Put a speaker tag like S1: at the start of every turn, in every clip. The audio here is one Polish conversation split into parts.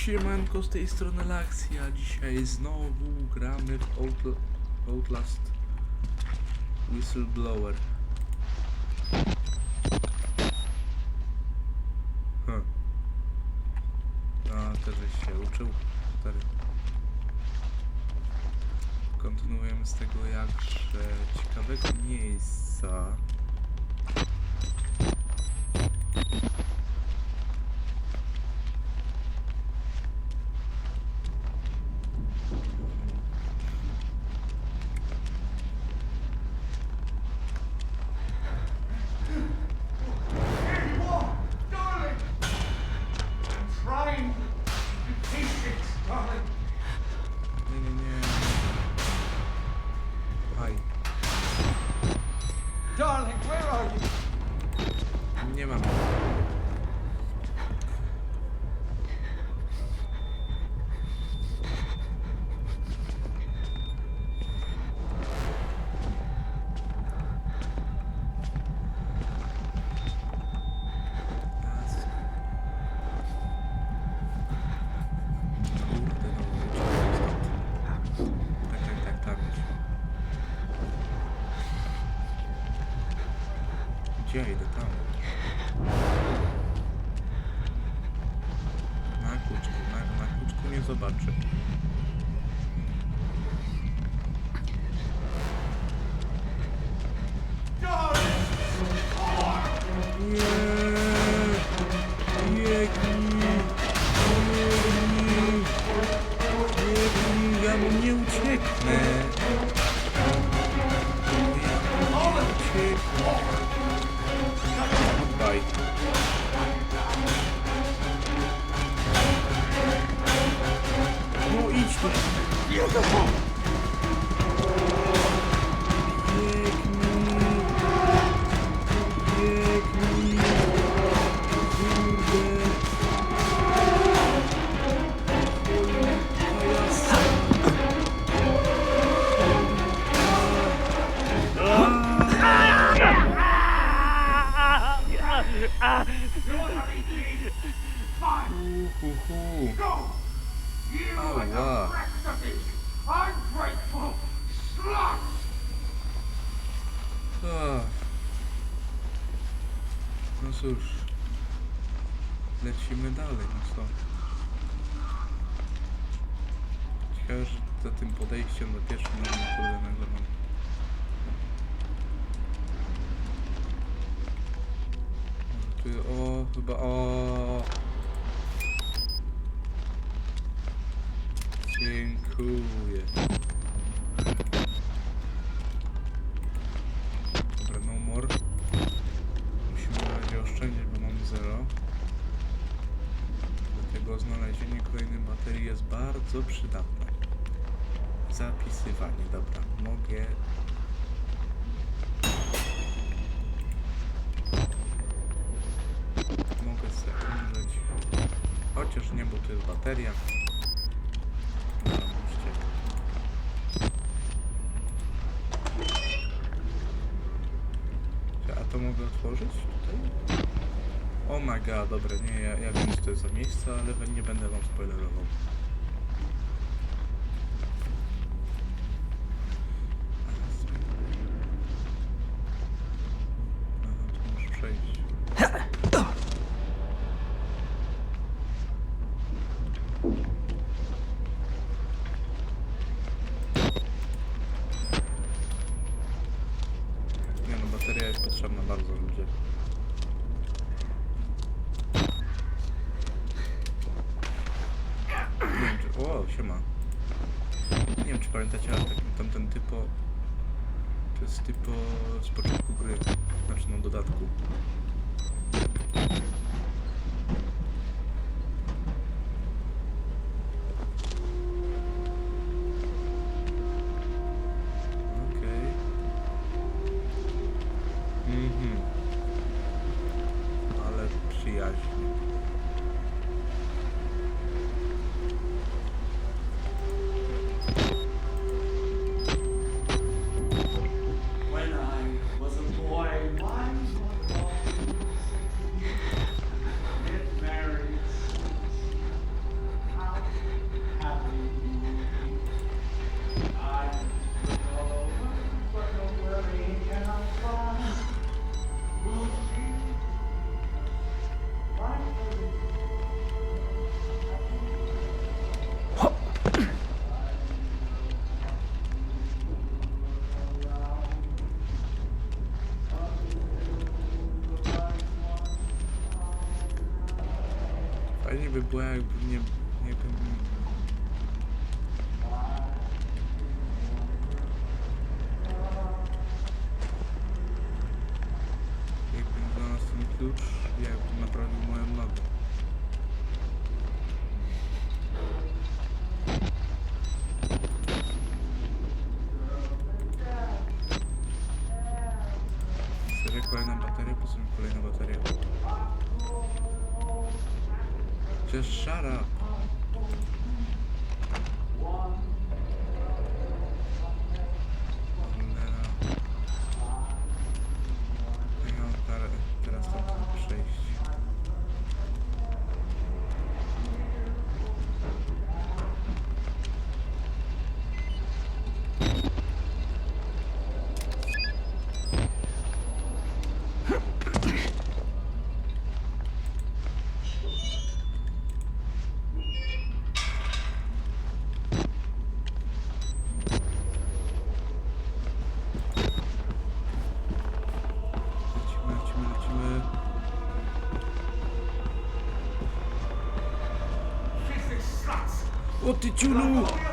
S1: Siemanko, z tej strony Laxia. Dzisiaj znowu gramy w Outlast Whistleblower. Huh. A, też się uczył. Stary. Kontynuujemy z tego jakże ciekawego miejsca. Amen. zobaczy. Tu o, chyba o. Dziękuję. tutaj? Oh my god, dobra, nie, ja, ja wiem, co to jest za miejsce, ale nie będę wam spoilerował. податку. Б, не, не понимаю. ключ, я его направлю в мою ногу. Смотри, на батарею, посмотри, на. Just shut up. One. What did
S2: you do?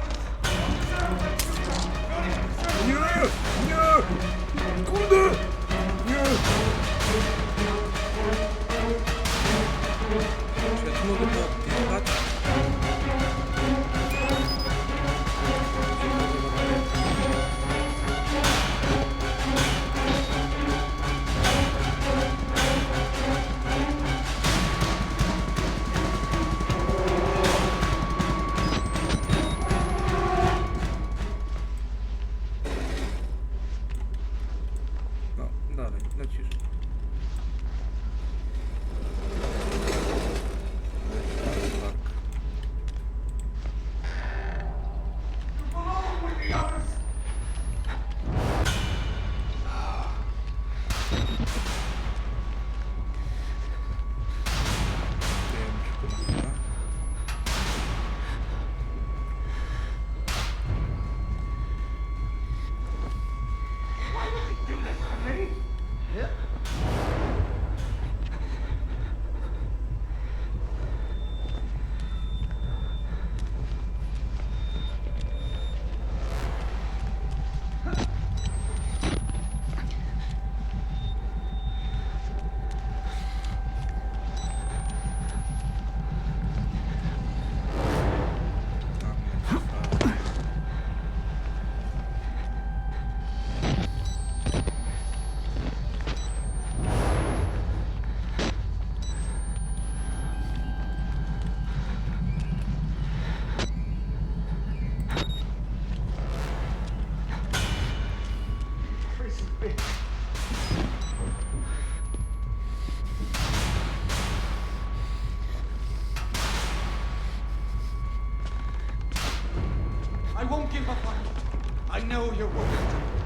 S2: Ну, 实 I know you're working.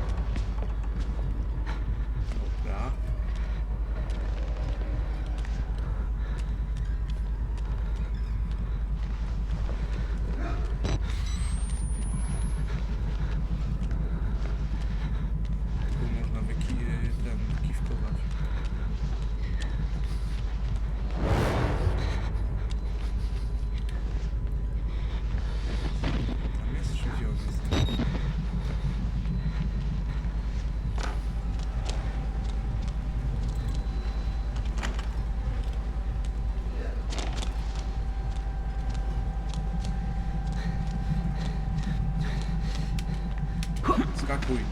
S2: Kakui.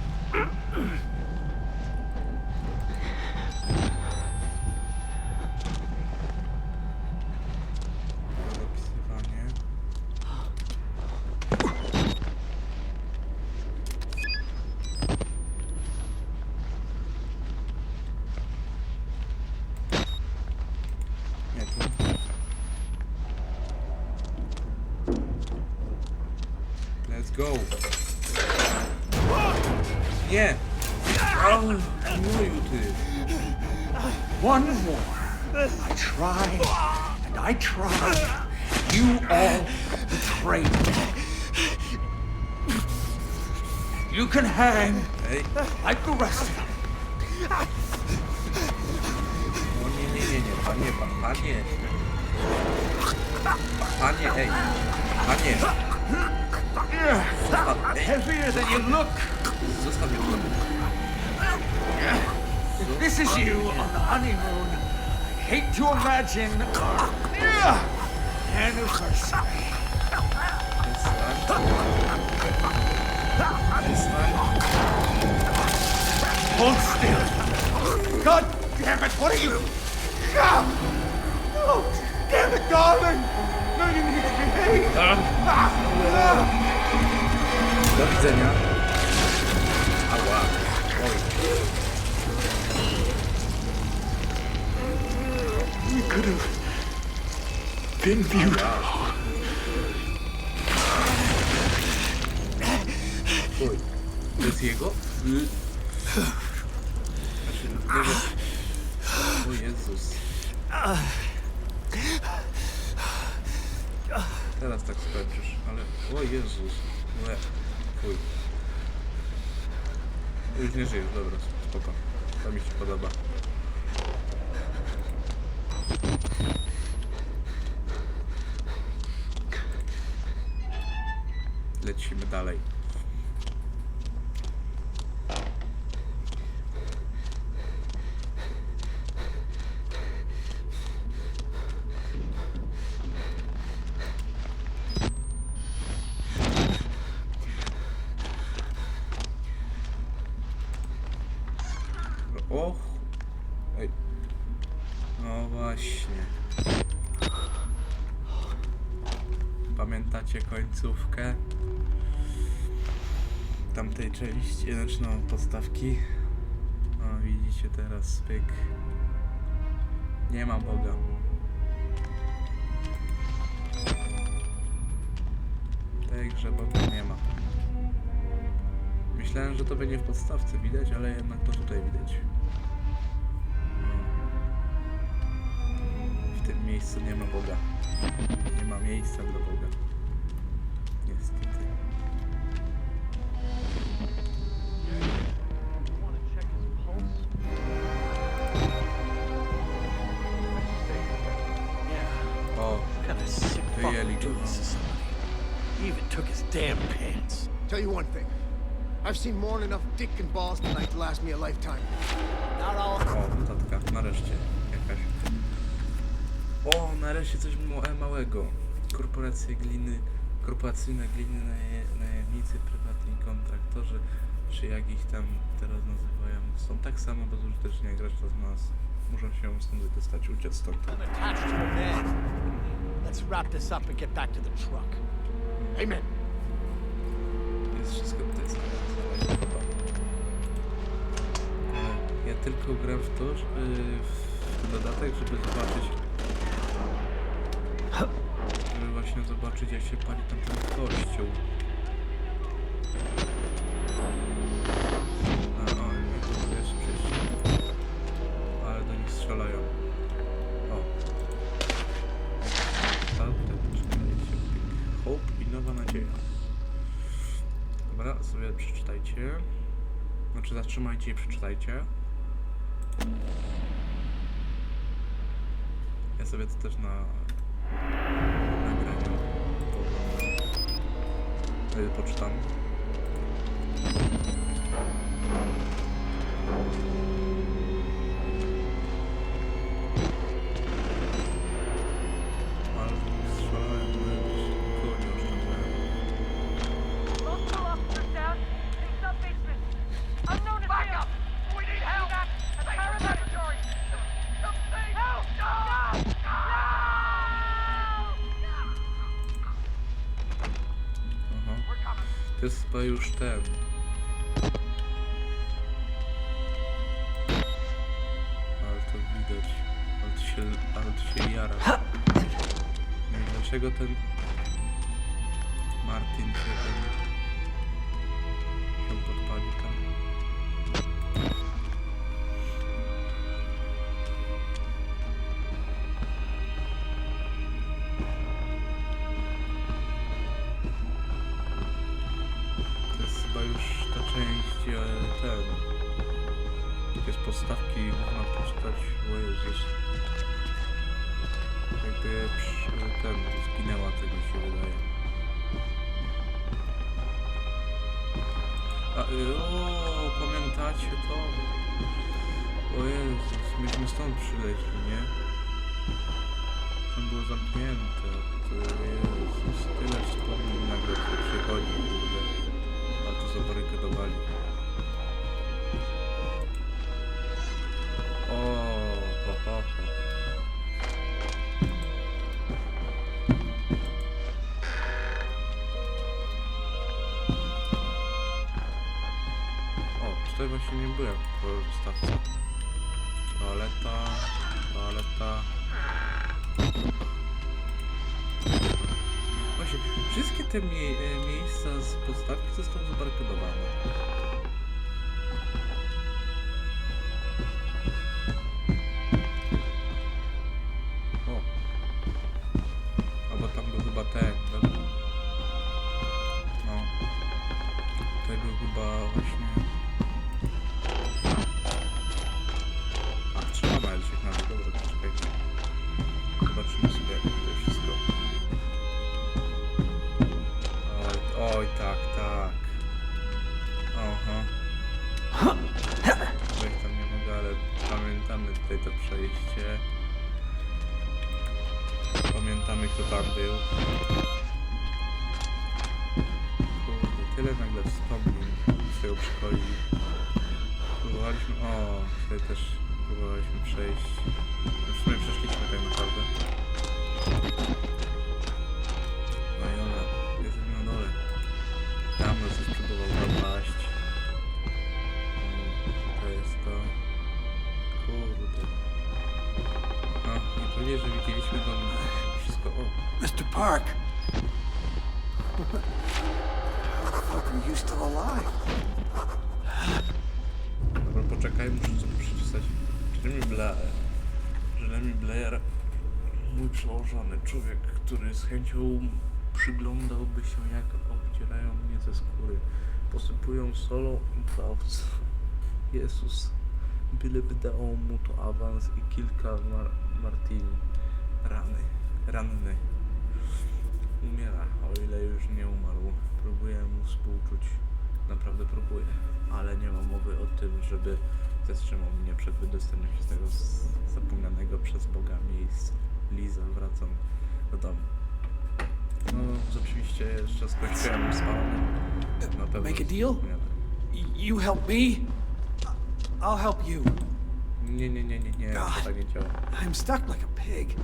S2: You can hang
S1: hey.
S2: like the rest of them.
S1: O nie, nie, nie, nie, panie,
S2: Heavier than you look. This is you on the honeymoon, I hate to imagine our anniversary. Hold still. God damn it, what are you? God! No! Damn it, darling! No, you need to behave! Ah, ah.
S1: Do widzenia. Ała. Oj.
S2: We could have been beautiful.
S1: Oj. To jest jego? O Jezus. Teraz tak skończysz, ale... O Jezus. Łe. Fuj. Już nie żyjesz, dobra, spoko. To mi się podoba. Lecimy dalej. No podstawki? O, widzicie teraz pyk. Nie ma Boga. Grze Boga nie ma. Myślałem, że to będzie w podstawce widać, ale jednak to tutaj widać. No. W tym miejscu nie ma Boga. Nie ma miejsca dla Boga. Niestety.
S3: I've seen more than enough dick and balls tonight to last me a lifetime. Not all.
S1: o, notatka, nareszcie jakaś. O, nareszcie coś ma- małego. Korporacje gliny, korporacyjne gliny, naje- najemnicy, prywatni kontraktorzy, czy jak ich tam teraz nazywają, są tak samo bezużyteczni jak reszta z nas. Muszą się stąd wydostać, uciec stąd.
S4: I'm attached to a van. Let's wrap this up and get back to the truck.
S3: Amen.
S1: Jest wszystko tutaj samo, co E, Ja tylko gram w to, żeby w dodatek, żeby zobaczyć żeby właśnie zobaczyć jak się pali tam ten kościół. Przeczytajcie. Znaczy zatrzymajcie i przeczytajcie. Ja sobie to też na nagraniu po, y, poczytam. Ale To jest chyba już ten. Ale to widać. Ale to się, ale to się jara. Dlaczego ten ten zginęła, tak mi się wydaje. A, y, o, pamiętacie to? O Jezus, myśmy stąd przyleźli, nie? Tam było zamknięte. To Jezus, tyle wspomnień nagle tu przychodzi, kurde. A tu zabarykadowali. Właśnie nie byłem po wystawce. Toaleta, toaleta. Właśnie, wszystkie te mie e, miejsca z podstawki zostały zabarykadowane. Pamiętamy tutaj to przejście. Pamiętamy kto tam był. Kurde, tyle nagle wspomnień z tego przychodzi. Próbowaliśmy, o, tutaj też próbowaliśmy przejść. W sumie przeszliśmy tak naprawdę. Powiedzieli, że widzieliśmy to wszystko. O,
S4: Mr. Park!
S3: How come you still alive?
S1: Dobra, poczekaj, muszę sobie przeczytać. Jeremy Blair. Jeremy Blair, mój przełożony człowiek, który z chęcią przyglądałby się, jak obcierają mnie ze skóry. Posypują solą i gwałt. Jezus, byleby dało mu to awans i kilka mar martini. Rany, ranny. Umiera, o ile już nie umarł. Próbuję mu współczuć. Naprawdę próbuję, ale nie ma mowy o tym, żeby zatrzymał mnie przed wydostaniem się z tego zapomnianego przez Boga miejsca. Liza, wracam do domu. No, oczywiście jeszcze skończyłem z panem. Na pewno
S4: Make a deal? You help me, I'll help you.
S1: Nie, nie, nie, nie, nie, to tak nie działa.
S4: I'm stuck like a pig.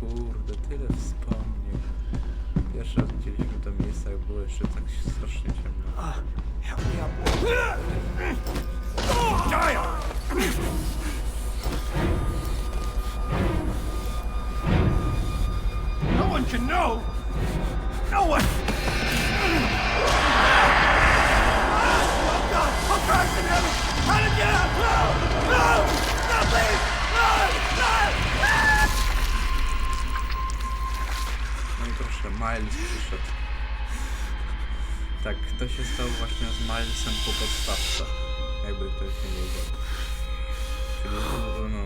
S1: Kurde, tyle wspomnień. Pierwszy raz widzieliśmy to miejsce, jak było jeszcze tak strasznie ciemno.
S4: Uh, help me up.
S2: No one can know! No one!
S1: No i proszę, Miles przyszedł. Tak, to się stało właśnie z Milesem po podstawce. Jakby ktoś nie wiedział. Czyli no, no,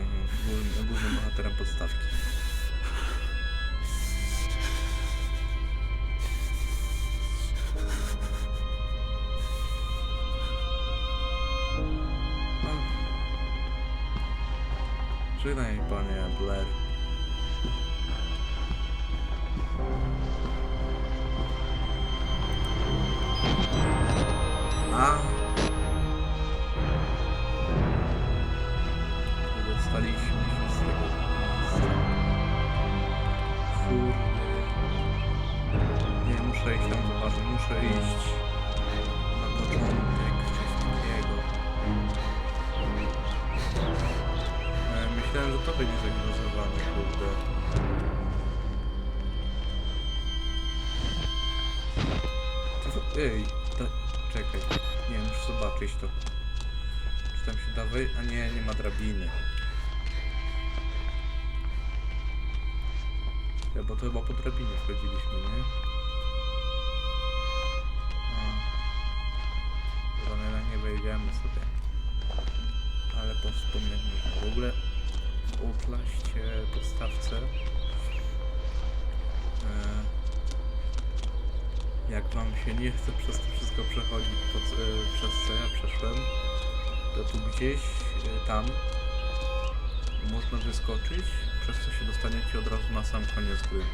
S1: głównym, bohaterem podstawki. Myślałem, że to będzie zagnozowane, kurde. Ej, da, czekaj. Nie, muszę zobaczyć to. Czy tam się da wejść? A nie, nie ma drabiny. Ja, bo to chyba po drabinie wchodziliśmy, nie? A. Chyba nie wejdziemy sobie. Ale po wspomnieniu, w ogóle Outlaście podstawce. E, jak wam się nie chce przez to wszystko przechodzić, e, przez co ja przeszłem, to tu gdzieś e, tam można wyskoczyć, przez co się dostaniecie od razu na sam koniec gry.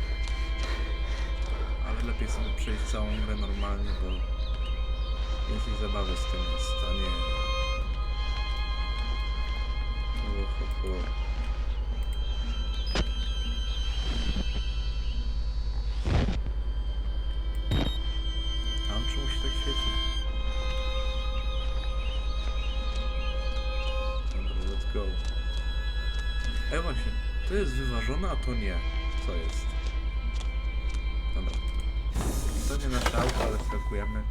S1: Ale lepiej sobie przejść całą grę normalnie, bo więcej zabawy z tym jest, a nie... O, ho, ho. A to nie. Co jest? Dobra. To nie nasze auto, ale skakujemy.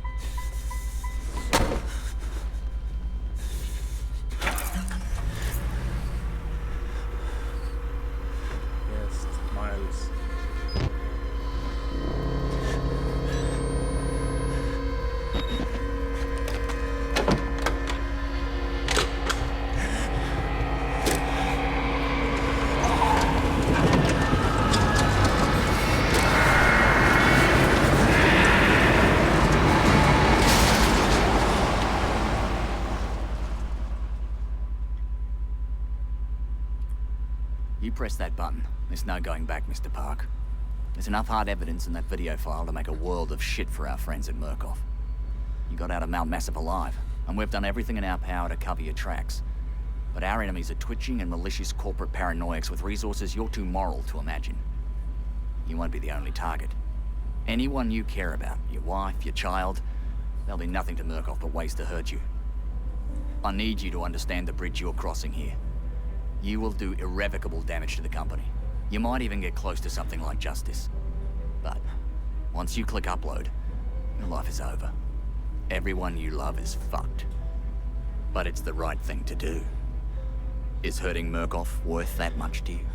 S5: Press that button. There's no going back, Mr. Park. There's enough hard evidence in that video file to make a world of shit for our friends at Murkoff. You got out of Mount Massive alive, and we've done everything in our power to cover your tracks. But our enemies are twitching and malicious corporate paranoics with resources you're too moral to imagine. You won't be the only target. Anyone you care about, your wife, your child, there'll be nothing to Murkoff but ways to hurt you. I need you to understand the bridge you're crossing here. You will do irrevocable damage to the company. You might even get close to something like justice. But once you click upload, your life is over. Everyone you love is fucked. But it's the right thing to do. Is hurting Murkoff worth that much to you?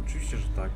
S1: Oczywiście, że tak.